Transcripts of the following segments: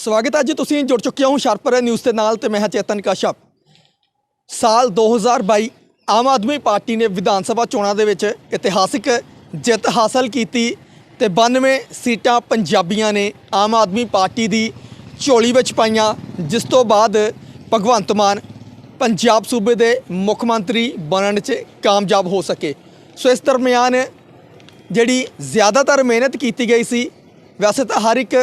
ਸਵਾਗਤ ਹੈ। ਜੀ ਤੁਸੀਂ ਜੁੜ ਚੁੱਕੇ ਹੋ ਸ਼ਰਪਰ ਨਿਊਜ਼ ਦੇ ਨਾਲ ਤੇ ਮੈਂ ਹਾਂ ਚੇਤਨ ਕਸ਼ਪ। ਸਾਲ 2022 ਆਮ ਆਦਮੀ ਪਾਰਟੀ ਨੇ ਵਿਧਾਨ ਸਭਾ ਚੋਣਾਂ ਦੇ ਵਿੱਚ ਇਤਿਹਾਸਿਕ ਜਿੱਤ ਹਾਸਲ ਕੀਤੀ ਤੇ 92 ਸੀਟਾਂ ਪੰਜਾਬੀਆਂ ਨੇ ਆਮ ਆਦਮੀ ਪਾਰਟੀ ਦੀ ਝੋਲੀ ਵਿੱਚ ਪਾਈਆਂ, ਜਿਸ ਤੋਂ ਬਾਅਦ ਭਗਵੰਤ ਮਾਨ ਪੰਜਾਬ ਸੂਬੇ ਦੇ ਮੁੱਖ ਮੰਤਰੀ ਬਣਨ 'ਚ ਕਾਮਯਾਬ ਹੋ ਸਕੇ। ਸੋ ਇਸ ਦਰਮਿਆਨ ਜਿਹੜੀ ਜ਼ਿਆਦਾਤਰ ਮਿਹਨਤ ਕੀਤੀ ਗਈ ਸੀ, ਵੈਸੇ ਤਾਂ ਹਰ ਇੱਕ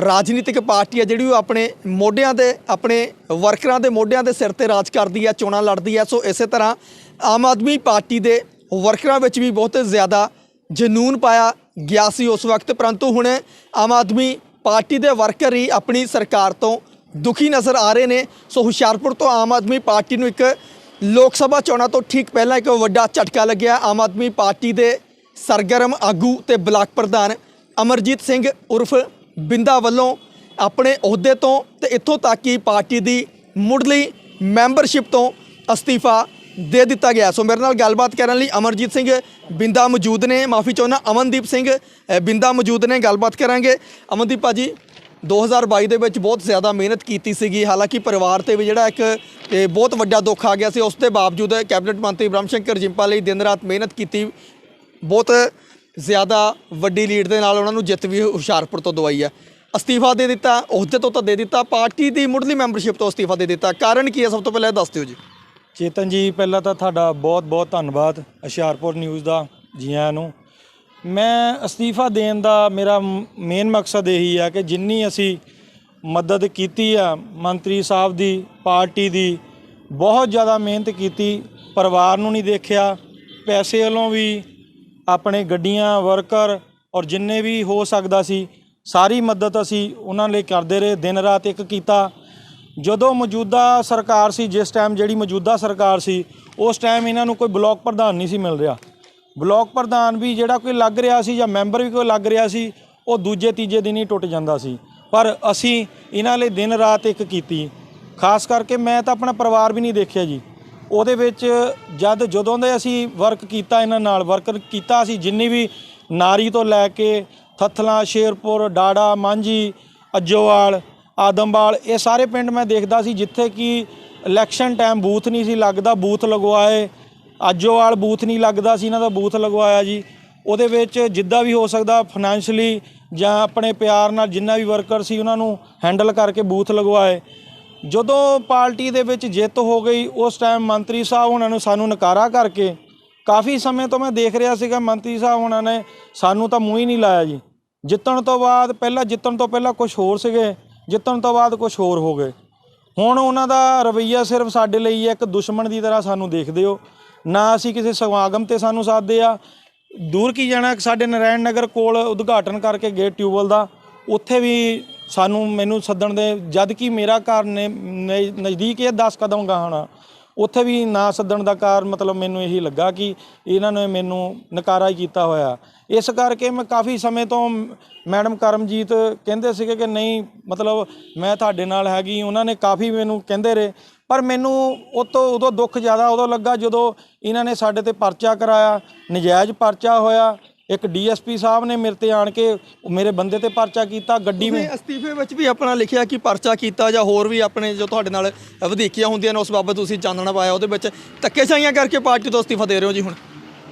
ਰਾਜਨੀਤਿਕ ਪਾਰਟੀ ਹੈ ਜਿਹੜੀ ਉਹ ਆਪਣੇ ਮੋਢਿਆਂ ਦੇ, ਆਪਣੇ ਵਰਕਰਾਂ ਦੇ ਮੋਢਿਆਂ ਦੇ ਸਿਰ ਤੇ ਰਾਜ ਕਰਦੀ ਹੈ ਚੋਣਾਂ ਲੜਦੀ ਹੈ ਸੋ ਇਸੇ ਤਰ੍ਹਾਂ ਆਮ ਆਦਮੀ ਪਾਰਟੀ ਦੇ ਵਰਕਰਾਂ ਵਿੱਚ ਵੀ ਬਹੁਤ ਜ਼ਿਆਦਾ ਜਨੂਨ ਪਾਇਆ ਗਿਆ ਸੀ ਉਸ ਵਕਤ। ਪਰੰਤੂ ਹੁਣ ਆਮ ਆਦਮੀ ਪਾਰਟੀ ਦੇ ਵਰਕਰ ਹੀ ਆਪਣੀ ਸਰਕਾਰ ਤੋਂ ਦੁਖੀ ਨਜ਼ਰ ਆ ਰਹੇ ਨੇ। ਸੋ ਹੁਸ਼ਿਆਰਪੁਰ ਤੋਂ ਆਮ ਆਦਮੀ ਪਾਰਟੀ ਨੂੰ ਇੱਕ ਲੋਕ ਸਭਾ ਚੋਣਾਂ ਤੋਂ ਠੀਕ ਪਹਿਲਾਂ ਇੱਕ ਵੱਡਾ ਝਟਕਾ ਲੱਗਿਆ। ਆਮ ਆਦਮੀ ਪਾਰਟੀ ਦੇ ਸਰਗਰਮ ਆਗੂ ਤੇ ਬਲਾਕ ਪ੍ਰਧਾਨ ਅਮਰਜੀਤ ਸਿੰਘ ਉਰਫ ਬਿੰਦਾ ਵੱਲੋਂ ਆਪਣੇ ਅਹੁਦੇ ਤੋਂ ਤੇ ਇੱਥੋਂ ਤੱਕ ਕਿ ਪਾਰਟੀ ਦੀ ਮੁੱਢਲੀ ਮੈਂਬਰਸ਼ਿਪ ਤੋਂ ਅਸਤੀਫਾ ਦੇ ਦਿੱਤਾ ਗਿਆ। ਸੋ ਮੇਰੇ ਨਾਲ ਗੱਲਬਾਤ ਕਰਨ ਲਈ ਅਮਰਜੀਤ ਸਿੰਘ ਬਿੰਦਾ ਮੌਜੂਦ ਨੇ। ਮਾਫੀ ਚਾਹੁੰਦਾ, ਅਮਨਦੀਪ ਸਿੰਘ ਬਿੰਦਾ ਮੌਜੂਦ ਨੇ। ਗੱਲਬਾਤ ਕਰਾਂਗੇ। ਅਮਨਦੀਪ ਭਾਜੀ 2022 ਦੇ ਵਿੱਚ ਬਹੁਤ ਜ਼ਿਆਦਾ ਮਿਹਨਤ ਕੀਤੀ ਸੀਗੀ। ਹਾਲਾਂਕਿ ਪਰਿਵਾਰ ਤੇ ਵੀ ਜਿਹੜਾ ਇੱਕ ਬਹੁਤ ਵੱਡਾ ਦੁੱਖ ਆ ਗਿਆ ਸੀ। ਉਸ ਦੇ ਬਾਵਜੂਦ ਕੈਬਨਿਟ ਮੰਤਰੀ ਬ੍ਰਹਮ ਸ਼ੰਕਰ ਜਿੰਪਾ ਲਈ ਦਿਨ ਰਾਤ ਮਿਹਨਤ ਕੀਤੀ। ਬਹੁਤ ਜ਼ਿਆਦਾ ਵੱਡੀ ਲੀਡ ਦੇ ਨਾਲ ਉਹਨਾਂ ਨੂੰ ਜਿੱਤ ਵੀ ਹੁਸ਼ਿਆਰਪੁਰ ਤੋਂ ਦਵਾਈ ਹੈ ਅਸਤੀਫਾ ਦੇ ਦਿੱਤਾ, ਅਹੁਦੇ ਤੋਂ ਤਾਂ ਦੇ ਦਿੱਤਾ, ਪਾਰਟੀ ਦੀ ਮੁੱਢਲੀ ਮੈਂਬਰਸ਼ਿਪ ਤੋਂ ਅਸਤੀਫਾ ਦੇ ਦਿੱਤਾ। ਕਾਰਨ ਕੀ ਹੈ? ਸਭ ਤੋਂ ਪਹਿਲਾਂ ਇਹ ਦੱਸ ਦਿਓ ਜੀ। ਚੇਤਨ ਜੀ, ਪਹਿਲਾਂ ਤਾਂ ਤੁਹਾਡਾ ਬਹੁਤ-ਬਹੁਤ ਧੰਨਵਾਦ ਹੁਸ਼ਿਆਰਪੁਰ ਨਿਊਜ਼ ਦਾ ਜੀ ਆਇਆਂ ਨੂੰ। ਮੈਂ ਅਸਤੀਫਾ ਦੇਣ ਦਾ ਮੇਰਾ ਮੇਨ ਮਕਸਦ ਇਹੀ ਆ ਕਿ ਜਿੰਨੀ ਅਸੀਂ ਮਦਦ ਕੀਤੀ ਆ ਮੰਤਰੀ ਸਾਹਿਬ ਦੀ, ਪਾਰਟੀ ਦੀ, ਬਹੁਤ ਜ਼ਿਆਦਾ ਮਿਹਨਤ ਕੀਤੀ, ਪਰਿਵਾਰ ਨੂੰ ਨਹੀਂ ਦੇਖਿਆ, ਪੈਸੇ ਵੱਲੋਂ ਵੀ ਆਪਣੇ ਗੱਡੀਆਂ ਵਰਕਰ ਔਰ ਜਿੰਨੇ ਵੀ ਹੋ ਸਕਦਾ ਸੀ, ਸਾਰੀ ਮਦਦ ਅਸੀਂ ਉਹਨਾਂ ਲਈ ਕਰਦੇ ਰਹੇ, ਦਿਨ ਰਾਤ ਇੱਕ ਕੀਤਾ। ਜਦੋਂ ਮੌਜੂਦਾ ਸਰਕਾਰ ਸੀ, ਜਿਸ ਟਾਈਮ ਜਿਹੜੀ ਮੌਜੂਦਾ ਸਰਕਾਰ ਸੀ, ਉਸ ਟਾਈਮ ਇਹਨਾਂ ਨੂੰ ਕੋਈ ਬਲਾਕ ਪ੍ਰਧਾਨ ਨਹੀਂ ਸੀ ਮਿਲ ਰਿਹਾ। ਬਲਾਕ ਪ੍ਰਧਾਨ ਵੀ ਜਿਹੜਾ ਕੋਈ ਲੱਗ ਰਿਹਾ ਸੀ ਜਾਂ ਮੈਂਬਰ ਵੀ ਕੋਈ ਲੱਗ ਰਿਹਾ ਸੀ, ਉਹ ਦੂਜੇ ਤੀਜੇ ਦਿਨ ਹੀ ਟੁੱਟ ਜਾਂਦਾ ਸੀ। ਪਰ ਅਸੀਂ ਇਹਨਾਂ ਲਈ ਦਿਨ ਰਾਤ ਇੱਕ ਕੀਤੀ। ਖਾਸ ਕਰਕੇ ਮੈਂ ਤਾਂ ਆਪਣਾ ਪਰਿਵਾਰ ਵੀ ਨਹੀਂ ਦੇਖਿਆ ਜੀ। ਉਹਦੇ ਵਿੱਚ ਜਦ ਜਦੋਂ ਦੇ ਅਸੀਂ ਵਰਕ ਕੀਤਾ ਇਹਨਾਂ ਨਾਲ ਵਰਕ ਕੀਤਾ ਅਸੀਂ ਜਿੰਨੀ ਵੀ ਨਾਰੀ ਤੋਂ ਲੈ ਕੇ ਥਥਲਾ, ਸ਼ੇਰਪੁਰ, ਡਾੜਾ, ਮਾਂਜੀ ਅੱਜੋਵਾਲ ਆਦਮਵਾਲ ਇਹ ਸਾਰੇ ਪਿੰਡ ਮੈਂ ਦੇਖਦਾ ਸੀ ਜਿੱਥੇ ਕਿ ਇਲੈਕਸ਼ਨ ਟਾਈਮ ਬੂਥ ਨਹੀਂ ਸੀ ਲੱਗਦਾ, ਬੂਥ ਲਗਵਾਏ। ਅੱਜੋਵਾਲ ਬੂਥ ਨਹੀਂ ਲੱਗਦਾ ਸੀ, ਇਹਨਾਂ ਦਾ ਬੂਥ ਲਗਵਾਇਆ ਜੀ। ਉਹਦੇ ਵਿੱਚ ਜਿੱਦਾਂ ਵੀ ਹੋ ਸਕਦਾ ਫਾਈਨੈਂਸ਼ਲੀ ਜਾਂ ਆਪਣੇ ਪਿਆਰ ਨਾਲ ਜਿੰਨਾ ਵੀ ਵਰਕਰ ਸੀ ਉਹਨਾਂ ਨੂੰ ਹੈਂਡਲ ਕਰਕੇ ਬੂਥ ਲਗਵਾਏ। ਜਦੋਂ ਪਾਰਟੀ ਦੇ ਵਿੱਚ ਜਿੱਤ ਹੋ ਗਈ, ਉਸ ਟਾਈਮ ਮੰਤਰੀ ਸਾਹਿਬ ਉਹਨਾਂ ਨੂੰ ਸਾਨੂੰ ਨਕਾਰਾ ਕਰਕੇ ਕਾਫੀ ਸਮੇਂ ਤੋਂ ਮੈਂ ਦੇਖ ਰਿਹਾ ਸੀਗਾ ਮੰਤਰੀ ਸਾਹਿਬ ਉਹਨਾਂ ਨੇ ਸਾਨੂੰ ਤਾਂ ਮੂੰਹ ਹੀ ਨਹੀਂ ਲਾਇਆ ਜੀ। ਜਿੱਤਣ ਤੋਂ ਬਾਅਦ ਪਹਿਲਾਂ ਜਿੱਤਣ ਤੋਂ ਪਹਿਲਾਂ ਕੁਝ ਹੋਰ ਸੀਗੇ, ਜਿੱਤਣ ਤੋਂ ਬਾਅਦ ਕੁਝ ਹੋਰ ਹੋ ਗਏ। ਹੁਣ ਉਹਨਾਂ ਦਾ ਰਵਈਆ ਸਿਰਫ ਸਾਡੇ ਲਈ ਇੱਕ ਦੁਸ਼ਮਣ ਦੀ ਤਰ੍ਹਾਂ ਸਾਨੂੰ ਦੇਖਦੇ ਹੋ। ਨਾ ਅਸੀਂ ਕਿਸੇ ਸਮਾਗਮ ਤੇ ਸਾਨੂੰ ਸਾਥਦੇ ਆ। ਦੂਰ ਕੀ ਜਾਣਾ, ਸਾਡੇ ਨਾਰਾਇਣ ਨਗਰ ਕੋਲ ਉਦਘਾਟਨ ਕਰਕੇ ਗਏ ਟਿਊਬਲ ਦਾ। ਉੱਥੇ ਵੀ ਸਾਨੂੰ ਮੈਨੂੰ ਸੱਦਣ ਦੇ, ਜਦ ਕਿ ਮੇਰਾ ਘਰ ਨੇ, ਨ- ਨਜ਼ਦੀਕ ਇਹ 10 ਕਦਮ ਗਾਹਣਾ ਉੱਥੇ ਵੀ ਨਾ ਸੱਦਣ ਦਾ ਕਾਰਨ ਮਤਲਬ ਮੈਨੂੰ ਇਹੀ ਲੱਗਾ ਕਿ ਇਹਨਾਂ ਨੇ ਮੈਨੂੰ ਨਕਾਰਾ ਹੀ ਕੀਤਾ ਹੋਇਆ। ਇਸ ਕਰਕੇ ਮੈਂ ਕਾਫੀ ਸਮੇਂ ਤੋਂ ਮੈਡਮ ਕਰਮਜੀਤ ਕਹਿੰਦੇ ਸੀਗੇ ਕਿ ਨਹੀਂ, ਮਤਲਬ ਮੈਂ ਤੁਹਾਡੇ ਨਾਲ ਹੈਗੀ, ਉਹਨਾਂ ਨੇ ਕਾਫੀ ਮੈਨੂੰ ਕਹਿੰਦੇ ਰਹੇ। ਪਰ ਮੈਨੂੰ ਉਹ ਤੋਂ ਉਦੋਂ ਦੁੱਖ ਜ਼ਿਆਦਾ ਉਦੋਂ ਲੱਗਾ ਜਦੋਂ ਇਹਨਾਂ ਨੇ ਸਾਡੇ ਤੇ ਪਰਚਾ ਕਰਾਇਆ, ਨਜਾਇਜ਼ ਪਰਚਾ ਹੋਇਆ ਇੱਕ ਡੀਐਸਪੀ ਸਾਹਿਬ ਨੇ ਮੇਰੇ ਤੇ ਆਣ ਕੇ ਮੇਰੇ ਬੰਦੇ ਤੇ ਪਰਚਾ ਕੀਤਾ ਗੱਡੀ ਵਿੱਚ। ਅਸਤੀਫੇ ਵਿੱਚ ਵੀ ਆਪਣਾ ਲਿਖਿਆ ਕਿ ਪਰਚਾ ਕੀਤਾ ਜਾਂ ਹੋਰ ਵੀ ਆਪਣੇ ਜੋ ਤੁਹਾਡੇ ਨਾਲ ਵਧੀਕੀਆਂ ਹੁੰਦੀਆਂ ਨੇ ਉਸ ਬਾਬਤ ਤੁਸੀਂ ਚਾਨਣਾ ਪਾਇਆ ਉਹਦੇ ਵਿੱਚ ਧੱਕੇਸ਼ਾਹੀਆਂ ਕਰਕੇ ਪਾਰਟੀ ਤੋਂ ਅਸਤੀਫਾ ਦੇ ਰਹੇ ਹੋ ਜੀ ਹੁਣ?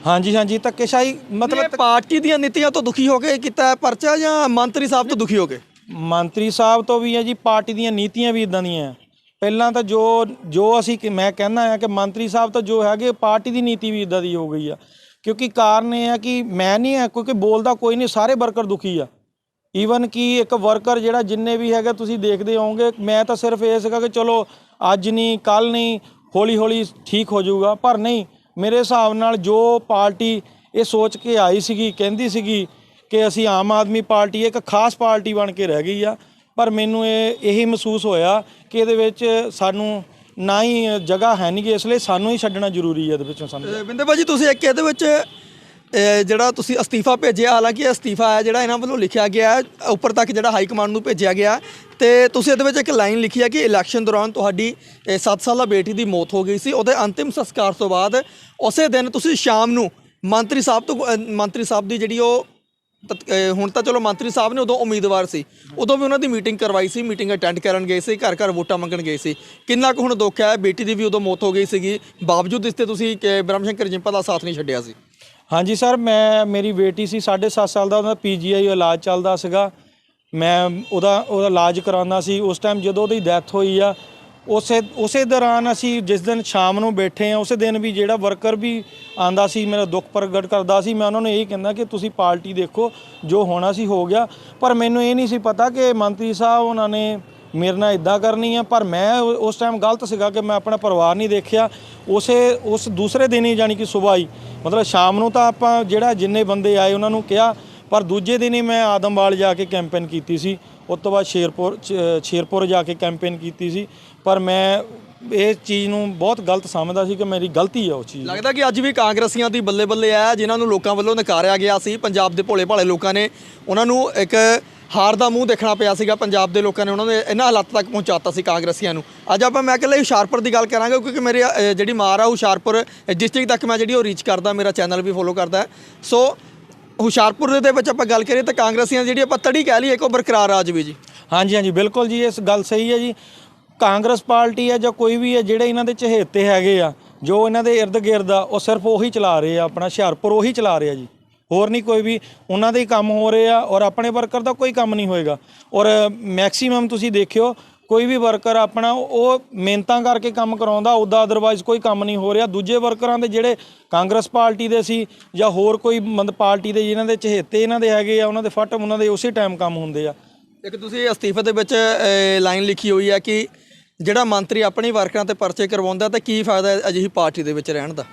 ਹਾਂਜੀ ਹਾਂਜੀ ਧੱਕੇਸ਼ਾਹੀ ਮਤਲਬ ਪਾਰਟੀ ਦੀਆਂ ਨੀਤੀਆਂ ਤੋਂ ਦੁਖੀ ਹੋ ਕੇ ਕੀਤਾ ਪਰਚਾ ਜਾਂ ਮੰਤਰੀ ਸਾਹਿਬ ਤੋਂ ਦੁਖੀ ਹੋ ਕੇ? ਮੰਤਰੀ ਸਾਹਿਬ ਤੋਂ ਵੀ ਹੈ ਜੀ ਪਾਰਟੀ ਦੀਆਂ ਨੀਤੀਆਂ ਵੀ ਇਦਾਂ ਦੀਆਂ। ਪਹਿਲਾਂ ਤਾਂ ਜੋ ਜੋ ਅਸੀਂ ਮੈਂ ਕਹਿੰਦਾ ਆ ਕਿ ਮੰਤਰੀ ਸਾਹਿਬ ਤਾਂ ਜੋ ਹੈਗੇ ਪਾਰਟੀ ਦੀ ਨੀਤੀ ਵੀ ਇਦਾਂ ਦੀ ਹੋ ਗਈ ਆ। ਕਿਉਂਕਿ ਕਾਰਨ ਇਹ ਆ ਕਿ ਮੈਂ ਨਹੀਂ ਆ, ਕਿਉਂਕਿ ਬੋਲਦਾ ਕੋਈ ਨਹੀਂ, ਸਾਰੇ ਵਰਕਰ ਦੁਖੀ ਆ। ਈਵਨ ਕਿ ਇੱਕ ਵਰਕਰ ਜਿਹੜਾ ਜਿੰਨੇ ਵੀ ਹੈਗਾ ਤੁਸੀਂ ਦੇਖਦੇ ਹੋਵੋਗੇ, ਮੈਂ ਤਾਂ ਸਿਰਫ ਇਹ ਸੀਗਾ ਕਿ ਚਲੋ ਅੱਜ ਨਹੀਂ ਕੱਲ ਨਹੀਂ ਹੌਲੀ ਹੌਲੀ ਠੀਕ ਹੋ ਜਾਊਗਾ। ਪਰ ਨਹੀਂ, ਮੇਰੇ ਹਿਸਾਬ ਨਾਲ ਜੋ ਪਾਰਟੀ ਇਹ ਸੋਚ ਕੇ ਆਈ ਸੀਗੀ, ਕਹਿੰਦੀ ਸੀਗੀ ਕਿ ਅਸੀਂ ਆਮ ਆਦਮੀ ਪਾਰਟੀ, ਇੱਕ ਖਾਸ ਪਾਰਟੀ ਬਣ ਕੇ ਰਹਿ ਗਈ ਆ, ਪਰ ਮੈਨੂੰ ਇਹ, ਇਹੀ ਮਹਿਸੂਸ ਹੋਇਆ ਕਿ ਇਹਦੇ ਵਿੱਚ ਸਾਨੂੰ ਨਾ ਹੀ ਜਗ੍ਹਾ ਹੈ ਨਹੀਂ ਗੀ ਇਸ ਲਈ ਸਾਨੂੰ ਹੀ ਛੱਡਣਾ ਜ਼ਰੂਰੀ ਹੈ ਇਹਦੇ ਵਿੱਚੋਂ ਸਾਨੂੰ। ਅਹ ਬਿੰਦੇ ਭਾਜੀ ਤੁਸੀਂ ਇੱਕ ਇਹਦੇ ਵਿੱਚ ਅਹ ਜਿਹੜਾ ਤੁਸੀਂ ਅਸਤੀਫਾ ਭੇਜਿਆ ਹਾਲਾਂਕਿ ਇਹ ਅਸਤੀਫਾ ਹੈ ਜਿਹੜਾ ਇਹਨਾਂ ਵੱਲੋਂ ਲਿਖਿਆ ਗਿਆ ਹੈ, ਉੱਪਰ ਤੱਕ ਜਿਹੜਾ ਹਾਈ ਕਮਾਂਡ ਨੂੰ ਭੇਜਿਆ ਗਿਆ ਤੇ ਤੁਸੀਂ ਇਹਦੇ ਵਿੱਚ ਇੱਕ ਲਾਈਨ ਲਿਖੀ ਹੈ ਕਿ ਇਲੈਕਸ਼ਨ ਦੌਰਾਨ ਤੁਹਾਡੀ 7 ਸਾਲਾ ਬੇਟੀ ਦੀ ਮੌਤ ਹੋ ਗਈ ਸੀ ਉਹਦੇ ਅੰਤਿਮ ਸੰਸਕਾਰ ਤੋਂ ਬਾਅਦ ਉਸੇ ਦਿਨ ਤੁਸੀਂ ਸ਼ਾਮ ਨੂੰ ਮੰਤਰੀ ਸਾਹਿਬ ਤੋਂ ਅਹ ਮੰਤਰੀ ਸਾਹਿਬ ਦੀ ਜਿਹੜੀ ਉਹ ਹੁਣ ਤਾਂ ਚਲੋ ਮੰਤਰੀ ਸਾਹਿਬ ਨੇ ਉਦੋਂ ਉਮੀਦਵਾਰ ਸੀ। ਉਦੋਂ ਵੀ ਉਹਨਾਂ ਦੀ ਮੀਟਿੰਗ ਕਰਵਾਈ ਸੀ, ਮੀਟਿੰਗ ਅਟੈਂਡ ਕਰਨ ਗਏ ਸੀ, ਘਰ ਘਰ ਵੋਟਾਂ ਮੰਗਣ ਗਏ ਸੀ। ਕਿੰਨਾ ਕੁ ਹੁਣ ਦੁੱਖ ਹੈ, ਬੇਟੀ ਦੀ ਵੀ ਉਦੋਂ ਮੌਤ ਹੋ ਗਈ ਸੀਗੀ। ਬਾਵਜੂਦ ਇਸ ਤੇ ਤੁਸੀਂ ਕਿ ਬ੍ਰਹਮ ਸ਼ੰਕਰ ਜਿੰਪਾ ਦਾ ਸਾਥ ਨਹੀਂ ਛੱਡਿਆ ਸੀ। ਹਾਂਜੀ ਸਰ, ਮੈਂ, ਮੇਰੀ ਬੇਟੀ ਸੀ 7.5 ਸਾਲ ਦਾ, ਉਹਦਾ ਪੀਜੀਆਈ ਇਲਾਜ ਚੱਲਦਾ ਸੀਗਾ। ਮੈਂ ਉਹਦਾ ਉਹਦਾ ਇਲਾਜ ਕਰਾਉਂਦਾ ਸੀ। ਉਸ ਟਾਈਮ ਜਦੋਂ ਉਹਦੀ ਡੈਥ ਹੋਈ ਆ ਉਸੇ ਉਸੇ ਦੌਰਾਨ ਅਸੀਂ ਜਿਸ ਦਿਨ ਸ਼ਾਮ ਨੂੰ ਬੈਠੇ ਆ ਉਸੇ ਦਿਨ ਵੀ ਜਿਹੜਾ ਵਰਕਰ ਵੀ ਆਂਦਾ ਸੀ, ਮੇਰਾ ਦੁੱਖ ਪ੍ਰਗਟ ਕਰਦਾ ਸੀ, ਮੈਂ ਉਹਨਾਂ ਨੂੰ ਇਹ ਕਹਿੰਦਾ ਕਿ ਤੁਸੀਂ ਪਾਰਟੀ ਦੇਖੋ, ਜੋ ਹੋਣਾ ਸੀ ਹੋ ਗਿਆ। ਪਰ ਮੈਨੂੰ ਇਹ ਨਹੀਂ ਸੀ ਪਤਾ ਕਿ ਮੰਤਰੀ ਸਾਹਿਬ ਉਹਨਾਂ ਨੇ ਮੇਰੇ ਨਾਲ ਇਦਾਂ ਕਰਨੀ ਆ, ਪਰ ਮੈਂ ਉਸ ਟਾਈਮ ਗਲਤ ਸੀਗਾ ਕਿ ਮੈਂ ਆਪਣਾ ਪਰਿਵਾਰ ਨਹੀਂ ਦੇਖਿਆ। ਉਸੇ, ਉਸ ਦੂਸਰੇ ਦਿਨ ਹੀ ਜਾਨੀ ਕਿ ਸਵੇਰ ਹੀ ਮਤਲਬ ਸ਼ਾਮ ਨੂੰ ਤਾਂ ਆਪਾਂ ਜਿਹੜਾ ਜਿੰਨੇ ਬੰਦੇ ਆਏ, ਉਹਨਾਂ ਨੂੰ ਕਿਹਾ ਪਰ ਦੂਜੇ ਦਿਨ ਹੀ ਮੈਂ ਆਦਮਵਾਲ ਜਾ ਕੇ ਕੈਂਪੇਨ ਕੀਤੀ ਸੀ। ਉਸ ਤੋਂ ਬਾਅਦ ਸ਼ੇਰਪੁਰ, ਚ- ਸ਼ੇਰਪੁਰ ਜਾ ਕੇ ਕੈਂਪੇਨ ਕੀਤੀ ਸੀ। ਪਰ ਮੈਂ ਇਹ ਚੀਜ਼ ਨੂੰ ਬਹੁਤ ਗਲਤ ਸਮਝਦਾ ਸੀ ਕਿ ਮੇਰੀ ਗਲਤੀ ਹੈ ਉਹ ਚੀਜ਼ ਲੱਗਦਾ ਕਿ ਅੱਜ ਵੀ ਕਾਂਗਰਸੀਆਂ ਦੀ ਬੱਲੇ ਬੱਲੇ ਆ, ਜਿਨ੍ਹਾਂ ਨੂੰ ਲੋਕਾਂ ਵੱਲੋਂ ਨਕਾਰਿਆ ਗਿਆ ਸੀ। ਪੰਜਾਬ ਦੇ ਭੋਲੇ ਭਾਲੇ ਲੋਕਾਂ ਨੇ ਉਹਨਾਂ ਨੂੰ ਇੱਕ ਹਾਰ ਦਾ ਮੂੰਹ ਦੇਖਣਾ ਪਿਆ ਸੀਗਾ। ਪੰਜਾਬ ਦੇ ਲੋਕਾਂ ਨੇ ਉਹਨਾਂ ਨੇ ਇਹਨਾਂ ਹਾਲਾਤ ਤੱਕ ਪਹੁੰਚਾਤਾ ਸੀ ਕਾਂਗਰਸੀਆਂ ਨੂੰ। ਅੱਜ ਆਪਾਂ ਮੈਂ ਇਕੱਲੇ ਹੁਸ਼ਿਆਰਪੁਰ ਦੀ ਗੱਲ ਕਰਾਂਗਾ, ਕਿਉਂਕਿ ਮੇਰੇ ਜਿਹੜੀ ਮਾਰ ਆ ਹੁਸ਼ਿਆਰਪੁਰ ਡਿਸਟ੍ਰਿਕਟ ਤੱਕ ਮੈਂ ਜਿਹੜੀ ਉਹ ਰੀਚ ਕਰਦਾ, ਮੇਰਾ ਚੈਨਲ ਵੀ ਫੋਲੋ ਕਰਦਾ। ਸੋ ਹੁਸ਼ਿਆਰਪੁਰ ਦੇ ਵਿੱਚ ਆਪਾਂ ਗੱਲ ਕਰੀਏ ਤਾਂ ਕਾਂਗਰਸੀਆਂ ਜਿਹੜੀ ਆਪਾਂ ਤੜੀ ਕਹਿ ਲਈਏ ਇੱਕ ਉਹ ਬਰਕਰਾਰ ਆ ਜਾਵੇ ਜੀ। ਹਾਂਜੀ ਹਾਂਜੀ, ਬਿਲਕੁਲ ਜੀ, ਇਸ ਗੱਲ ਸਹੀ ਹੈ ਜੀ। ਕਾਂਗਰਸ ਪਾਰਟੀ ਹੈ ਜਾਂ ਕੋਈ ਵੀ ਹੈ, ਜਿਹੜੇ ਇਹਨਾਂ ਦੇ ਚਹੇਤੇ ਹੈਗੇ ਆ, ਜੋ ਇਹਨਾਂ ਦੇ ਇਰਦ ਗਿਰਦ ਆ, ਉਹ ਸਿਰਫ ਉਹੀ ਚਲਾ ਰਹੇ ਆ, ਆਪਣਾ ਹੁਸ਼ਿਆਰਪੁਰ ਉਹੀ ਚਲਾ ਰਹੇ ਆ ਜੀ। ਹੋਰ ਨਹੀਂ ਕੋਈ ਵੀ, ਉਹਨਾਂ ਦੇ ਹੀ ਕੰਮ ਹੋ ਰਹੇ ਆ ਔਰ ਆਪਣੇ ਵਰਕਰ ਦਾ ਕੋਈ ਕੰਮ ਨਹੀਂ ਹੋਏਗਾ। ਔਰ ਮੈਕਸਿਮਮ ਤੁਸੀਂ ਦੇਖਿਓ ਕੋਈ ਵੀ ਵਰਕਰ ਆਪਣਾ ਉਹ ਮਿਹਨਤਾਂ ਕਰਕੇ ਕੰਮ ਕਰਾਉਂਦਾ ਉੱਦਾਂ ਅਦਰਵਾਈਜ਼ ਕੋਈ ਕੰਮ ਨਹੀਂ ਹੋ ਰਿਹਾ। ਦੂਜੇ ਵਰਕਰਾਂ ਦੇ ਜਿਹੜੇ ਕਾਂਗਰਸ ਪਾਰਟੀ ਦੇ ਸੀ ਜਾਂ ਹੋਰ ਕੋਈ ਮਤਲਬ ਪਾਰਟੀ ਦੇ ਜਿਨ੍ਹਾਂ ਦੇ ਚਹੇਤੇ ਇਹਨਾਂ ਦੇ ਹੈਗੇ ਆ, ਉਹਨਾਂ ਦੇ ਫਟ ਉਹਨਾਂ ਦੇ ਉਸੇ ਟਾਈਮ ਕੰਮ ਹੁੰਦੇ ਆ। ਇੱਕ ਤੁਸੀਂ ਅਸਤੀਫੇ ਦੇ ਵਿੱਚ ਲਾਈਨ ਲਿਖੀ ਹੋਈ ਹੈ ਕਿ ਜਿਹੜਾ ਮੰਤਰੀ ਆਪਣੇ ਵਰਕਰਾਂ ਤੇ ਪਰਚੇ ਕਰਵਾਉਂਦਾ, ਤਾਂ ਕੀ ਫਾਇਦਾ ਅਜਿਹੀ ਪਾਰਟੀ ਦੇ ਵਿੱਚ ਰਹਿਣ ਦਾ?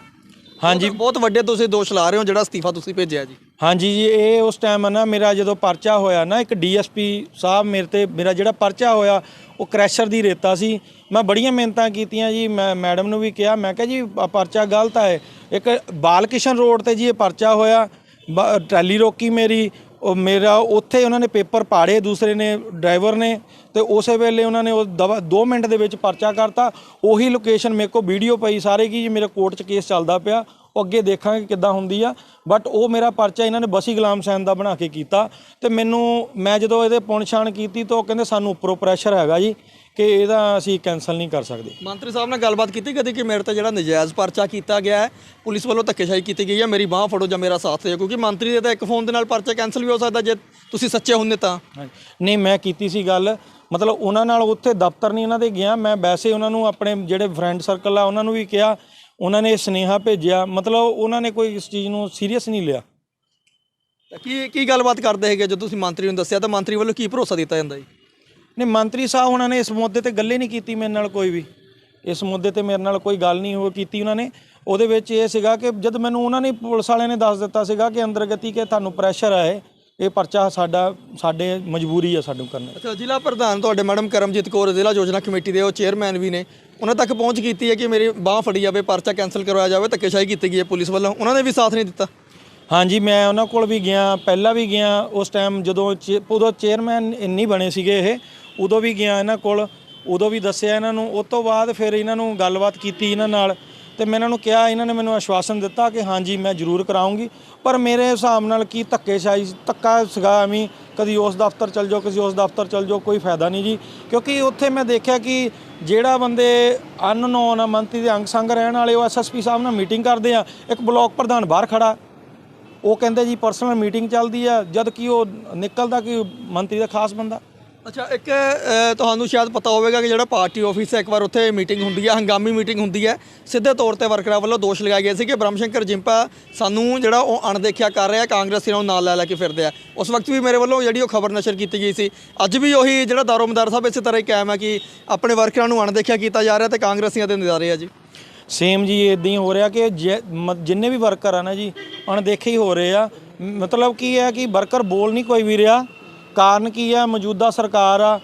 ਹਾਂਜੀ। ਬਹੁਤ ਵੱਡੇ ਤੁਸੀਂ ਦੋਸ਼ ਲਾ ਰਹੇ ਹੋ ਜਿਹੜਾ ਅਸਤੀਫਾ ਤੁਸੀਂ ਭੇਜਿਆ ਜੀ। ਹਾਂਜੀ ਜੀ ਇਹ ਉਸ ਟਾਈਮ ਨਾ ਮੇਰਾ ਜਦੋਂ ਪਰਚਾ ਹੋਇਆ ਨਾ ਇੱਕ ਡੀਐਸਪੀ ਸਾਹਿਬ ਮੇਰੇ ਤੇ ਮੇਰਾ ਜਿਹੜਾ ਪਰਚਾ ਹੋਇਆ ਉਹ ਕ੍ਰੈਸ਼ਰ ਦੀ ਰੇਤਾ ਸੀ। ਮੈਂ ਬੜੀਆਂ ਮਿਹਨਤਾਂ ਕੀਤੀਆਂ ਜੀ ਮੈਂ ਮੈਡਮ ਨੂੰ ਵੀ ਕਿਹਾ ਮੈਂ ਕਿਹਾ ਜੀ ਪਰਚਾ ਗਲਤ ਹੈ ਇੱਕ ਬਾਲਕਿਸ਼ਨ ਰੋਡ ਤੇ ਜੀ ਇਹ ਪਰਚਾ ਹੋਇਆ ਟਰਾਲੀ ਰੋਕੀ ਮੇਰੀ ਉਹ ਮੇਰਾ ਉੱਥੇ ਉਹਨਾਂ ਨੇ ਪੇਪਰ ਪਾੜੇ ਦੂਸਰੇ ਨੇ ਡਰਾਈਵਰ ਨੇ ਤੇ ਉਸੇ ਵੇਲੇ ਉਹਨਾਂ ਨੇ ਉਹ ਦਵਾ 2 ਮਿੰਟ ਦੇ ਵਿੱਚ ਪਰਚਾ ਕਰਤਾ। ਉਹੀ ਲੋਕੇਸ਼ਨ ਮੇਰੇ ਕੋਲ ਵੀਡੀਓ ਪਈ ਸਾਰੇ ਕੀ ਜੀ ਮੇਰਾ ਕੋਰਟ 'ਚ ਕੇਸ ਚੱਲਦਾ ਪਿਆ। ਉਹ ਅੱਗੇ ਦੇਖਾਂਗੇ ਕਿੱਦਾਂ ਹੁੰਦੀ ਆ। ਬਟ ਉਹ ਮੇਰਾ ਪਰਚਾ ਇਹਨਾਂ ਨੇ ਬਸੀ ਗੁਲਾਮ ਸੈਨ ਦਾ ਬਣਾ ਕੇ ਕੀਤਾ। ਤੇ ਮੈਨੂੰ ਮੈਂ ਜਦੋਂ ਇਹਦੇ ਪੁਣਛਾਣ ਕੀਤੀ ਤਾਂ ਉਹ ਕਹਿੰਦੇ ਸਾਨੂੰ ਉੱਪਰੋਂ ਪ੍ਰੈਸ਼ਰ ਹੈਗਾ ਜੀ ਕਿ ਇਹਦਾ ਅਸੀਂ ਕੈਨਸਲ ਨਹੀਂ ਕਰ ਸਕਦੇ। ਮੰਤਰੀ ਸਾਹਿਬ ਨਾਲ ਗੱਲਬਾਤ ਕੀਤੀ ਕਦੀ ਕਿ ਮੇਰੇ ਤੇ ਜਿਹੜਾ ਨਜਾਇਜ਼ ਪਰਚਾ ਕੀਤਾ ਗਿਆ ਹੈ? ਪੁਲਿਸ ਵੱਲੋਂ ਧੱਕੇਸ਼ਾਹੀ ਕੀਤੀ ਗਈ ਹੈ ਮੇਰੀ ਬਾਹ ਫੜੋ ਜਾਂ ਮੇਰਾ ਸਾਥ ਦਿਓ ਕਿਉਂਕਿ ਮੰਤਰੀ ਦੇ ਤਾਂ ਇੱਕ ਫੋਨ ਦੇ ਨਾਲ ਪਰਚਾ ਕੈਨਸਲ ਵੀ ਹੋ ਸਕਦਾ ਜੇ ਤੁਸੀਂ ਸੱਚੇ ਹੁੰਦੇ ਤਾਂ। ਨਹੀਂ ਮੈਂ ਕੀਤੀ ਸੀ ਗੱਲ। ਮਤਲਬ ਉਹਨਾਂ ਨਾਲ ਉੱਥੇ ਦਫ਼ਤਰ ਨਹੀਂ ਉਹਨਾਂ ਦੇ ਗਿਆ। ਮੈਂ ਵੈਸੇ ਉਹਨਾਂ ਨੂੰ ਆਪਣੇ ਜਿਹੜੇ ਫਰੈਂਡ ਸਰਕਲ ਆ ਉਹਨਾਂ ਨੂੰ ਵੀ ਕਿਹਾ। ਉਹਨਾਂ ਨੇ ਸੁਨੇਹਾ ਭੇਜਿਆ। ਮਤਲਬ ਉਹਨਾਂ ਨੇ ਕੋਈ ਇਸ ਚੀਜ਼ ਨੂੰ ਸੀਰੀਅਸ ਨਹੀਂ ਲਿਆ। ਤਾਂ ਕੀ ਕੀ ਗੱਲਬਾਤ ਕਰਦੇ ਹੈਗੇ ਜਦੋਂ ਤੁਸੀਂ ਮੰਤਰੀ ਨੂੰ ਦੱਸਿਆ ਤਾਂ ਮੰਤਰੀ ਵੱਲੋਂ ਕੀ ਭਰੋਸਾ ਦਿੱਤਾ ਜਾਂਦਾ ਜੀ? ਨਹੀਂ ਮੰਤਰੀ ਸਾਹਿਬ ਉਹਨਾਂ ਨੇ ਇਸ ਮੁੱਦੇ ਤੇ ਗੱਲੇ ਨਹੀਂ ਕੀਤੀ ਮੇਰੇ ਨਾਲ ਕੋਈ ਵੀ। ਇਸ ਮੁੱਦੇ ਤੇ ਮੇਰੇ ਨਾਲ ਕੋਈ ਗੱਲ ਨਹੀਂ ਹੋ ਕੀਤੀ ਉਹਨਾਂ ਨੇ। ਉਹਦੇ ਵਿੱਚ ਇਹ ਸੀਗਾ ਕਿ ਜਦ ਮੈਨੂੰ ਉਹਨਾਂ ਨੇ ਪੁਲਿਸ ਵਾਲਿਆਂ ਨੇ ਦੱਸ ਦਿੱਤਾ ਸੀਗਾ ਕਿ ਅੰਦਰਗਤੀ ਕਿ ਤੁਹਾਨੂੰ ਪ੍ਰੈਸ਼ਰ ਹੈ ਇਹ ਪਰਚਾ ਸਾਡਾ ਸਾਡੇ ਮਜਬੂਰੀ ਆ ਸਾਨੂੰ ਕਰਨਾ। ਅੱਛਾ ਜ਼ਿਲ੍ਹਾ ਪ੍ਰਧਾਨ ਤੁਹਾਡੇ ਮੈਡਮ ਕਰਮਜੀਤ ਕੌਰ ਜ਼ਿਲ੍ਹਾ ਯੋਜਨਾ ਕਮੇਟੀ ਦੇ ਉਹ ਚੇਅਰਮੈਨ ਵੀ ਨੇ। ਉਹਨਾਂ ਤੱਕ ਪਹੁੰਚ ਕੀਤੀ ਹੈ ਕਿ ਮੇਰੀ ਬਾਹ ਫੜੀ ਜਾਵੇ ਪਰਚਾ ਕੈਨਸਲ ਕਰਵਾਇਆ ਜਾਵੇ ਧੱਕੇਸ਼ਾਹੀ ਕੀਤੀ ਗਈ ਹੈ ਪੁਲਿਸ ਵੱਲੋਂ। ਉਹਨਾਂ ਨੇ ਵੀ ਸਾਥ ਨਹੀਂ ਦਿੱਤਾ। ਹਾਂਜੀ ਮੈਂ ਉਹਨਾਂ ਕੋਲ ਵੀ ਗਿਆ ਪਹਿਲਾਂ ਵੀ ਗਿਆ। ਉਸ ਟਾਈਮ ਜਦੋਂ ਉਦੋਂ ਚੇਅਰਮੈਨ ਇੰਨੀ ਬਣੇ ਸੀਗੇ ਇਹ ਉਦੋਂ ਵੀ ਗਿਆ ਇਹਨਾਂ ਕੋਲ। ਉਦੋਂ ਵੀ ਦੱਸਿਆ ਇਹਨਾਂ ਨੂੰ। ਉਸ ਤੋਂ ਬਾਅਦ ਫਿਰ ਇਹਨਾਂ ਨੂੰ ਗੱਲਬਾਤ ਕੀਤੀ ਇਹਨਾਂ ਨਾਲ। ਤੇ ਮੈਂ ਇਹਨਾਂ ਨੂੰ ਕਿਹਾ, ਇਹਨਾਂ ਨੇ ਮੈਨੂੰ ਆਸ਼ਵਾਸਨ ਦਿੱਤਾ ਕਿ ਹਾਂਜੀ, ਮੈਂ ਜ਼ਰੂਰ ਕਰਾਉਂਗੀ। ਪਰ ਮੇਰੇ ਹਿਸਾਬ ਨਾਲ ਕੀ ਧੱਕੇਸ਼ਾਹੀ, ਧੱਕਾ ਸੀਗਾ ਐਵੇਂ ਕਦੀ ਉਸ ਦਫ਼ਤਰ ਚਲ ਜਾਓ ਕਿਸੇ ਉਸ ਦਫ਼ਤਰ ਚਲ ਜਾਓ, ਕੋਈ ਫਾਇਦਾ ਨਹੀਂ ਜੀ। ਕਿਉਂਕਿ ਉੱਥੇ ਮੈਂ ਦੇਖਿਆ ਕਿ ਜਿਹੜਾ ਬੰਦੇ ਅਨਨੋਨ ਮੰਤਰੀ ਦੇ ਅੰਗ ਸੰਗ ਰਹਿਣ ਵਾਲੇ, ਉਹ ਐਸਐਸਪੀ ਸਾਹਿਬ ਨਾਲ ਮੀਟਿੰਗ ਕਰਦੇ ਆ, ਇੱਕ ਬਲਾਕ ਪ੍ਰਧਾਨ ਬਾਹਰ ਖੜਾ। ਉਹ ਕਹਿੰਦੇ ਜੀ, ਪਰਸਨਲ ਮੀਟਿੰਗ ਚੱਲਦੀ ਆ, ਜਦ ਕਿ ਉਹ ਨਿਕਲਦਾ ਕਿ ਮੰਤਰੀ ਦਾ ਖਾਸ ਬੰਦਾ। ਅੱਛਾ, ਇੱਕ ਤੁਹਾਨੂੰ ਸ਼ਾਇਦ ਪਤਾ ਹੋਵੇਗਾ ਕਿ ਜਿਹੜਾ ਪਾਰਟੀ ਆਫਿਸ ਹੈ, ਇੱਕ ਵਾਰ ਉੱਥੇ ਮੀਟਿੰਗ ਹੁੰਦੀ ਹੈ, ਹੰਗਾਮੀ ਮੀਟਿੰਗ ਹੁੰਦੀ ਹੈ। ਸਿੱਧੇ ਤੌਰ ਤੇ ਵਰਕਰਾਂ ਵੱਲੋਂ ਦੋਸ਼ ਲਗਾਏ ਗਏ ਸੀ ਕਿ ਬ੍ਰਹਮਸ਼ੰਕਰ ਜਿੰਪਾ ਸਾਨੂੰ ਜਿਹੜਾ ਉਹ ਅਣਦੇਖਿਆ ਕਰ ਰਿਹਾ ਕਾਂਗਰਸੀਆਂ ਨੂੰ ਨਾਲ ਲੈ ਲੈ ਕੇ ਫਿਰਦੇ ਆ। ਉਸ ਵਕਤ ਵੀ ਮੇਰੇ ਵੱਲੋਂ ਜਿਹੜੀ ਉਹ ਖਬਰ ਨਸ਼ਰ ਕੀਤੀ ਗਈ ਸੀ। ਅੱਜ ਵੀ ਉਹੀ ਜਿਹੜਾ ਦਾਰੋਮਦਾਰ ਸਾਹਿਬ ਇਸੇ ਤਰ੍ਹਾਂ ਹੀ ਕਾਇਮ ਹੈ ਕਿ ਆਪਣੇ ਵਰਕਰਾਂ ਨੂੰ ਅਣਦੇਖਿਆ ਕੀਤਾ ਜਾ ਰਿਹਾ ਤੇ ਕਾਂਗਰਸੀਆਂ ਦੇ ਨਜ਼ਾਰੇ ਆ ਜੀ। ਸੇਮ ਜੀ ਇਦਾਂ ਹੀ ਹੋ ਰਿਹਾ ਕਿ ਜੇ- ਮ- ਜਿੰਨੇ ਵੀ ਵਰਕਰ ਆ ਨਾ ਜੀ, ਅਣਦੇਖੇ ਹੀ ਹੋ ਰਹੇ ਆ। ਮਤਲਬ ਕੀ ਹੈ ਕਿ ਵਰਕਰ ਬੋਲ ਨਹੀਂ ਕੋਈ ਵੀ ਰਿਹਾ। ਕਾਰਨ ਕੀ ਆ? ਮੌਜੂਦਾ ਸਰਕਾਰ ਆ।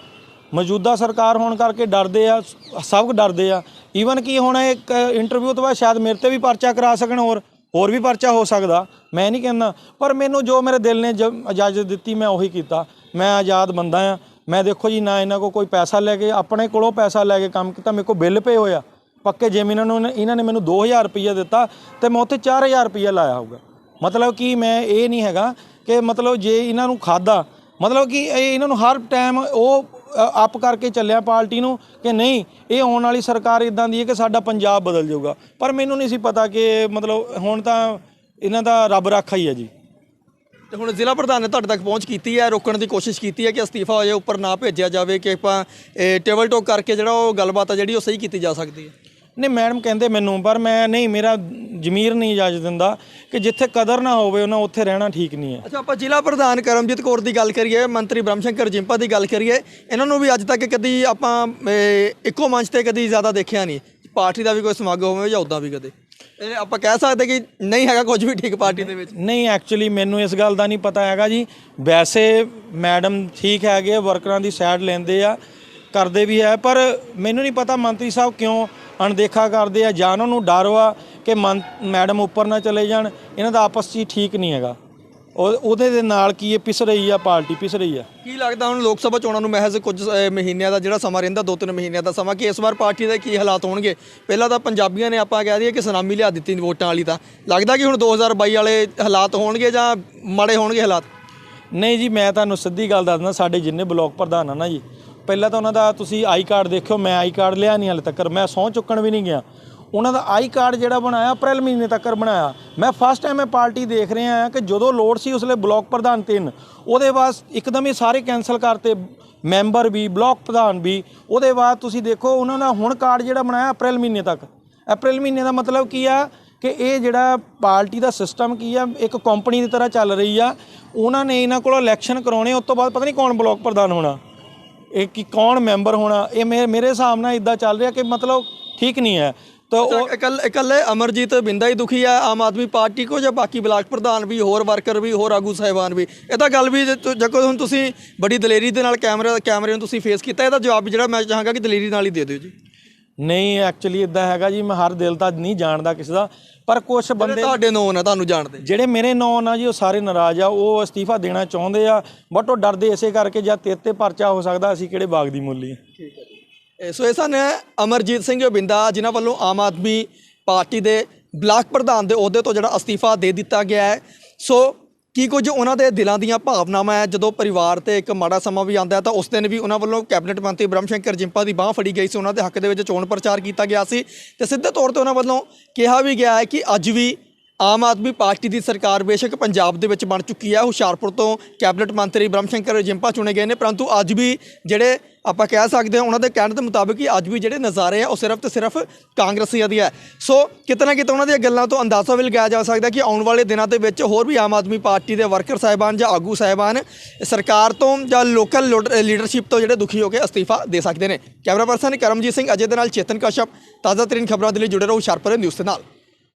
ਮੌਜੂਦਾ ਸਰਕਾਰ ਹੋਣ ਕਰਕੇ ਡਰਦੇ ਆ ਸ- ਸਭ ਡਰਦੇ ਆ। ਈਵਨ ਕੀ ਹੁਣ ਇੱਕ ਇੰਟਰਵਿਊ ਤੋਂ ਬਾਅਦ ਸ਼ਾਇਦ ਮੇਰੇ ਤੇ ਵੀ ਪਰਚਾ ਕਰਾ ਸਕਣ, ਹੋਰ ਹੋਰ ਵੀ ਪਰਚਾ ਹੋ ਸਕਦਾ। ਮੈਂ ਨਹੀਂ ਕਹਿੰਦਾ। ਪਰ ਮੈਨੂੰ ਜੋ ਮੇਰੇ ਦਿਲ ਨੇ ਜ- ਇਜਾਜ਼ਤ ਦਿੱਤੀ, ਮੈਂ ਉਹੀ ਕੀਤਾ। ਮੈਂ ਆਜ਼ਾਦ ਬੰਦਾ ਆ। ਮੈਂ ਦੇਖੋ ਜੀ, ਨਾ ਇਹਨਾਂ ਕੋ ਕੋਈ ਪੈਸਾ ਲੈ ਕੇ, ਆਪਣੇ ਕੋਲੋਂ ਪੈਸਾ ਲੈ ਕੇ ਕੰਮ ਕੀਤਾ, ਮੇਰੇ ਕੋ ਬਿੱਲ ਪੇ ਹੋਇਆ ਪੱਕੇ ਜਿਮ ਇਹਨਾਂ ਨੂੰ ਇਹਨਾਂ ਨੇ ਮੈਨੂੰ 2000 ਰੁਪਈਆ ਦਿੱਤਾ ਤੇ ਮੈਂ ਉੱਥੇ 4000 ਰੁਪਈਆ ਲਾਇਆ ਹੋਊਗਾ। ਮਤਲਬ ਕਿ ਮੈਂ ਇਹ ਨਹੀਂ ਹੈਗਾ ਕਿ ਮਤਲਬ ਜੇ ਇਹਨਾਂ ਨੂੰ ਖਾਦਾ ਮਤਲਬ ਕਿ ਇਹ ਇਹਨਾਂ ਨੂੰ ਹਰ ਟਾਈਮ ਉਹ ਅਪ ਕਰਕੇ ਚੱਲਿਆ ਪਾਰਟੀ ਨੂੰ ਕਿ ਨਹੀਂ ਇਹ ਆਉਣ ਵਾਲੀ ਸਰਕਾਰ ਇਦਾਂ ਦੀ ਹੈ ਕਿ ਸਾਡਾ ਪੰਜਾਬ ਬਦਲ ਜਾਊਗਾ। ਪਰ ਮੈਨੂੰ ਨਹੀਂ ਸੀ ਪਤਾ ਕਿ ਮਤਲਬ ਹੁਣ ਤਾਂ ਇਹਨਾਂ ਦਾ ਰੱਬ ਰਾਖਾ ਹੀ ਹੈ ਜੀ। ਤੇ ਹੁਣ ਜ਼ਿਲ੍ਹਾ ਪ੍ਰਧਾਨ ਨੇ ਤੁਹਾਡੇ ਤੱਕ ਪਹੁੰਚ ਕੀਤੀ ਹੈ ਰੋਕਣ ਦੀ ਕੋਸ਼ਿਸ਼ ਕੀਤੀ ਹੈ ਕਿ ਅਸਤੀਫਾ ਹੋ ਜਾਏ ਉੱਪਰ ਨਾ ਭੇਜਿਆ ਜਾਵੇ ਕਿ ਆਪਾਂ ਇਹ, ਟੇਬਲ ਟੋਕ ਕਰਕੇ ਜਿਹੜਾ ਉਹ ਗੱਲਬਾਤ ਆ ਜਿਹੜੀ ਉਹ ਸਹੀ ਕੀਤੀ ਜਾ ਸਕਦੀ ਹੈ। ਨਹੀਂ ਮੈਡਮ ਕਹਿੰਦੇ ਮੈਨੂੰ ਪਰ ਮੈਂ ਨਹੀਂ ਮੇਰਾ ਜ਼ਮੀਰ ਨਹੀਂ ਇਜਾਜ਼ਤ ਦਿੰਦਾ ਕਿ ਜਿੱਥੇ ਕਦਰ ਨਾ ਹੋਵੇ ਉਹਨਾਂ ਉੱਥੇ ਰਹਿਣਾ ਠੀਕ ਨਹੀਂ ਹੈ। ਅੱਛਾ ਆਪਾਂ ਜ਼ਿਲ੍ਹਾ ਪ੍ਰਧਾਨ ਕਰਮਜੀਤ ਕੌਰ ਦੀ ਗੱਲ ਕਰੀਏ ਮੰਤਰੀ ਬ੍ਰਹਮ ਸ਼ੰਕਰ ਜਿੰਪਾ ਦੀ ਗੱਲ ਕਰੀਏ ਇਹਨਾਂ ਨੂੰ ਵੀ ਅੱਜ ਤੱਕ ਕਦੀ ਆਪਾਂ ਇੱਕੋ ਮੰਚ ਤੇ ਕਦੀ ਜ਼ਿਆਦਾ ਦੇਖਿਆ ਨਹੀਂ। ਪਾਰਟੀ ਦਾ ਵੀ ਕੋਈ ਸਮਾਗਮ ਹੋਵੇ ਜਾਂ ਉਦਾਂ ਵੀ ਕਦੇ। ਇਹ ਆਪਾਂ ਕਹਿ ਸਕਦੇ ਕਿ ਨਹੀਂ ਹੈਗਾ ਕੁਝ ਵੀ ਠੀਕ ਪਾਰਟੀ ਦੇ ਵਿੱਚ। ਨਹੀਂ ਐਕਚੁਅਲੀ ਮੈਨੂੰ ਇਸ ਗੱਲ ਦਾ ਨਹੀਂ ਪਤਾ ਹੈਗਾ ਜੀ। ਵੈਸੇ ਮੈਡਮ ਠੀਕ ਹੈਗੇ ਵਰਕਰਾਂ ਦੀ ਸਾਈਡ ਲੈਂਦੇ ਆ। ਕਰਦੇ ਵੀ ਹੈ ਪਰ ਮੈਨੂੰ ਨਹੀਂ ਪਤਾ ਮੰਤਰੀ ਸਾਹਿਬ ਕਿਉਂ ਅਣਦੇਖਾ ਕਰਦੇ ਆ ਜਾਂ ਉਹਨਾਂ ਨੂੰ ਡਰ ਵਾ ਕਿ ਮੈਡਮ ਉੱਪਰ ਨਾ ਚਲੇ ਜਾਣ। ਇਹਨਾਂ ਦਾ ਆਪਸ 'ਚ ਠੀਕ ਨਹੀਂ ਹੈਗਾ। ਉਹ ਉਹਦੇ ਦੇ ਨਾਲ ਕੀ ਇਹ ਪਿਸ ਰਹੀ ਆ ਪਾਰਟੀ ਪਿਸ ਰਹੀ ਆ? ਕੀ ਲੱਗਦਾ ਹੁਣ ਲੋਕ ਸਭਾ ਚੋਣਾਂ ਨੂੰ ਮਹਿਜ਼ ਕੁਝ ਮਹੀਨਿਆਂ ਦਾ ਜਿਹੜਾ ਸਮਾਂ ਰਹਿੰਦਾ ਦੋ ਤਿੰਨ ਮਹੀਨਿਆਂ ਦਾ ਸਮਾਂ ਕਿ ਇਸ ਵਾਰ ਪਾਰਟੀ ਦੇ ਕੀ ਹਾਲਾਤ ਹੋਣਗੇ? ਪਹਿਲਾਂ ਤਾਂ ਪੰਜਾਬੀਆਂ ਨੇ ਆਪਾਂ ਕਹਿ ਦਈਏ ਕਿ ਸੁਨਾਮੀ ਲਿਆ ਦਿੱਤੀ ਵੋਟਾਂ ਵਾਲੀ ਤਾਂ। ਲੱਗਦਾ ਕਿ ਹੁਣ 2022 ਵਾਲੇ ਹਾਲਾਤ ਹੋਣਗੇ ਜਾਂ ਮਾੜੇ ਹੋਣਗੇ ਹਾਲਾਤ? ਨਹੀਂ ਜੀ ਮੈਂ ਤੁਹਾਨੂੰ ਸਿੱਧੀ ਗੱਲ ਦੱਸਦਾ ਸਾਡੇ ਜਿੰਨੇ ਬਲਾਕ ਪ੍ਰਧਾਨ ਆ ਨਾ ਜੀ ਪਹਿਲਾਂ ਤਾਂ ਉਹਨਾਂ ਦਾ ਤੁਸੀਂ ਆਈ ਕਾਰਡ ਦੇਖਿਓ, ਮੈਂ ਆਈ ਕਾਰਡ ਲਿਆ ਨਹੀਂ ਹਾਲੇ ਤੱਕ ਮੈਂ ਸਹੁੰ ਚੁੱਕਣ ਵੀ ਨਹੀਂ ਗਿਆ। ਉਹਨਾਂ ਦਾ ਆਈ ਕਾਰਡ ਜਿਹੜਾ ਬਣਾਇਆ, ਅਪ੍ਰੈਲ ਮਹੀਨੇ ਤੱਕ ਬਣਾਇਆ। ਮੈਂ ਫਸਟ ਟਾਈਮ ਇਹ ਪਾਰਟੀ ਦੇਖ ਰਿਹਾ ਹਾਂ ਕਿ ਜਦੋਂ ਲੋੜ ਸੀ ਉਸਲੇ ਬਲਾਕ ਪ੍ਰਧਾਨ ਤਿੰਨ, ਉਹਦੇ ਬਾਅਦ ਇੱਕਦਮ ਹੀ ਸਾਰੇ ਕੈਨਸਲ ਕਰਤੇ ਮੈਂਬਰ ਵੀ, ਬਲਾਕ ਪ੍ਰਧਾਨ ਵੀ। ਉਹਦੇ ਬਾਅਦ ਤੁਸੀਂ ਦੇਖੋ, ਉਹਨਾਂ ਦਾ ਹੁਣ ਕਾਰਡ ਜਿਹੜਾ ਬਣਾਇਆ ਅਪ੍ਰੈਲ ਮਹੀਨੇ ਤੱਕ। ਅਪ੍ਰੈਲ ਮਹੀਨੇ ਦਾ ਮਤਲਬ ਕੀ ਆ ਕਿ ਇਹ ਜਿਹੜਾ ਪਾਰਟੀ ਦਾ ਸਿਸਟਮ ਕੀ ਆ, ਇੱਕ ਕੰਪਨੀ ਦੀ ਤਰ੍ਹਾਂ ਚੱਲ ਰਹੀ ਆ। ਉਹਨਾਂ ਨੇ ਇਹਨਾਂ ਕੋਲੋਂ ਇਲੈਕਸ਼ਨ ਕਰਾਉਣੇ, ਉਸ ਤੋਂ ਬਾਅਦ ਪਤਾ ਨਹੀਂ ਕੌਣ ਬਲਾਕ ਪ੍ਰਧਾਨ ਹੋਣਾ। ਇਹ ਕੀ ਕੌਣ ਮੈਂਬਰ ਹੋਣਾ ਇਹ ਮੇਰੇ ਹਿਸਾਬ ਨਾਲ ਇਦਾਂ ਚੱਲ ਰਿਹਾ ਕਿ ਮਤਲਬ ਠੀਕ ਨਹੀਂ ਹੈ। ਤਾਂ ਉਹ ਇਕੱਲ ਇਕੱਲੇ ਅਮਰਜੀਤ ਬਿੰਦਾ ਹੀ ਦੁਖੀ ਆ ਆਮ ਆਦਮੀ ਪਾਰਟੀ ਕੋ ਜਾਂ ਬਾਕੀ ਬਲਾਕ ਪ੍ਰਧਾਨ ਵੀ ਹੋਰ ਵਰਕਰ ਵੀ ਹੋਰ ਆਗੂ ਸਾਹਿਬਾਨ ਵੀ? ਇਹ ਤਾਂ ਗੱਲ ਵੀ ਜਦੋਂ ਹੁਣ ਤੁਸੀਂ ਬੜੀ ਦਲੇਰੀ ਦੇ ਨਾਲ ਕੈਮਰਾ ਕੈਮਰੇ ਨੂੰ ਤੁਸੀਂ ਫੇਸ ਕੀਤਾ ਇਹਦਾ ਜਵਾਬ ਵੀ ਜਿਹੜਾ ਮੈਂ ਚਾਹਾਂਗਾ ਕਿ ਦਲੇਰੀ ਨਾਲ ਹੀ ਦੇ ਦਿਓ ਜੀ। ਨਹੀਂ ਐਕਚੁਅਲੀ ਇਦਾਂ ਹੈਗਾ ਜੀ ਮੈਂ ਹਰ ਦਿਲ ਤਾਂ ਨਹੀਂ ਜਾਣਦਾ ਕਿਸੇ ਦਾ। ਪਰ ਕੁਝ ਬੰਦੇ ਤੁਹਾਡੇ ਨੋਨ ਆ ਤੁਹਾਨੂੰ ਜਾਣਦੇ। ਜਿਹੜੇ ਮੇਰੇ ਨਾਂ ਨਾ ਜੀ ਉਹ ਸਾਰੇ ਨਾਰਾਜ਼ ਆ ਉਹ ਅਸਤੀਫਾ ਦੇਣਾ ਚਾਹੁੰਦੇ ਆ ਬਟ ਉਹ ਡਰਦੇ ਇਸੇ ਕਰਕੇ ਜਾਂ ਤੇਰੇ ਤੇ ਪਰਚਾ ਹੋ ਸਕਦਾ ਅਸੀਂ ਕਿਹੜੇ ਬਾਗ ਦੀ ਮੁੱਲੀ ਆ। ਇਹ ਸੋ ਇਹ ਸਨ ਅਮਰਜੀਤ ਸਿੰਘ ਬਿੰਦਾ ਜਿਨ੍ਹਾਂ ਵੱਲੋਂ ਆਮ ਆਦਮੀ ਪਾਰਟੀ ਦੇ ਬਲਾਕ ਪ੍ਰਧਾਨ ਦੇ ਅਹੁਦੇ ਤੋਂ ਜਿਹੜਾ ਅਸਤੀਫਾ ਦੇ ਦਿੱਤਾ ਗਿਆ ਹੈ। ਸੋ ਕੀ ਕੁਝ ਉਹਨਾਂ ਦੇ ਦਿਲਾਂ ਦੀਆਂ ਭਾਵਨਾਵਾਂ ਹੈ? ਜਦੋਂ ਪਰਿਵਾਰ ਤੇ ਇੱਕ ਮਾੜਾ ਸਮਾਂ ਵੀ ਆਉਂਦਾ ਤਾਂ ਉਸ ਦਿਨ ਵੀ ਉਹਨਾਂ ਵੱਲੋਂ ਕੈਬਨਿਟ ਮੰਤਰੀ ਬ੍ਰਹਮ ਸ਼ੰਕਰ ਜਿੰਪਾ ਦੀ ਬਾਹ ਫੜੀ ਗਈ ਸੀ। ਉਹਨਾਂ ਦੇ ਹੱਕ ਦੇ ਵਿੱਚ ਚੋਣ ਪ੍ਰਚਾਰ ਕੀਤਾ ਗਿਆ ਸੀ ਤੇ ਸਿੱਧੇ ਤੌਰ ਤੇ ਉਹਨਾਂ ਵੱਲੋਂ ਕਿਹਾ ਵੀ ਗਿਆ ਹੈ ਕਿ ਅੱਜ ਵੀ ਆਮ ਆਦਮੀ ਪਾਰਟੀ ਦੀ ਸਰਕਾਰ ਬੇਸ਼ੱਕ ਪੰਜਾਬ ਦੇ ਵਿੱਚ ਬਣ ਚੁੱਕੀ ਹੈ। ਹੁਸ਼ਿਆਰਪੁਰ ਤੋਂ ਕੈਬਨਿਟ ਮੰਤਰੀ ਬ੍ਰਹਮ ਸ਼ੰਕਰ ਜਿੰਪਾ ਚੁਣੇ ਗਏ ਨੇ, ਪਰੰਤੂ ਅੱਜ ਵੀ ਜਿਹੜੇ ਆਪਾਂ ਕਹਿ ਸਕਦੇ ਹਾਂ, ਉਹਨਾਂ ਦੇ ਕਹਿਣ ਦੇ ਮੁਤਾਬਕ ਹੀ ਅੱਜ ਵੀ ਜਿਹੜੇ ਨਜ਼ਾਰੇ ਆ, ਉਹ ਸਿਰਫ ਤੇ ਸਿਰਫ ਕਾਂਗਰਸੀਆਂ ਦੀ ਹੈ। ਸੋ ਕਿਤੇ ਨਾ ਕਿਤੇ ਉਹਨਾਂ ਦੀਆਂ ਗੱਲਾਂ ਤੋਂ ਅੰਦਾਜ਼ਾ ਵੀ ਲਗਾਇਆ ਜਾ ਸਕਦਾ ਕਿ ਆਉਣ ਵਾਲੇ ਦਿਨਾਂ ਦੇ ਵਿੱਚ ਹੋਰ ਵੀ ਆਮ ਆਦਮੀ ਪਾਰਟੀ ਦੇ ਵਰਕਰ ਸਾਹਿਬਾਨ ਜਾਂ ਆਗੂ ਸਾਹਿਬਾਨ ਸਰਕਾਰ ਤੋਂ ਜਾਂ ਲੋਕਲ ਲੀਡਰਸ਼ਿਪ ਤੋਂ ਜਿਹੜੇ ਦੁਖੀ ਹੋ ਕੇ ਅਸਤੀਫਾ ਦੇ ਸਕਦੇ ਨੇ। ਕੈਮਰਾ ਪਰਸਨ ਕਰਮਜੀਤ ਸਿੰਘ, ਅਜੇ ਦੇ ਨਾਲ ਚੇਤਨ ਕਸ਼ਪ, ਤਾਜ਼ਾ ਤਰੀਨ ਖਬਰਾਂ ਦੇ ਲਈ ਜੁੜੇ ਰਹੋ ਹੁਸ਼ਿਆਰਪੁਰ ਨਿਊਜ਼ ਦੇ ਨਾਲ।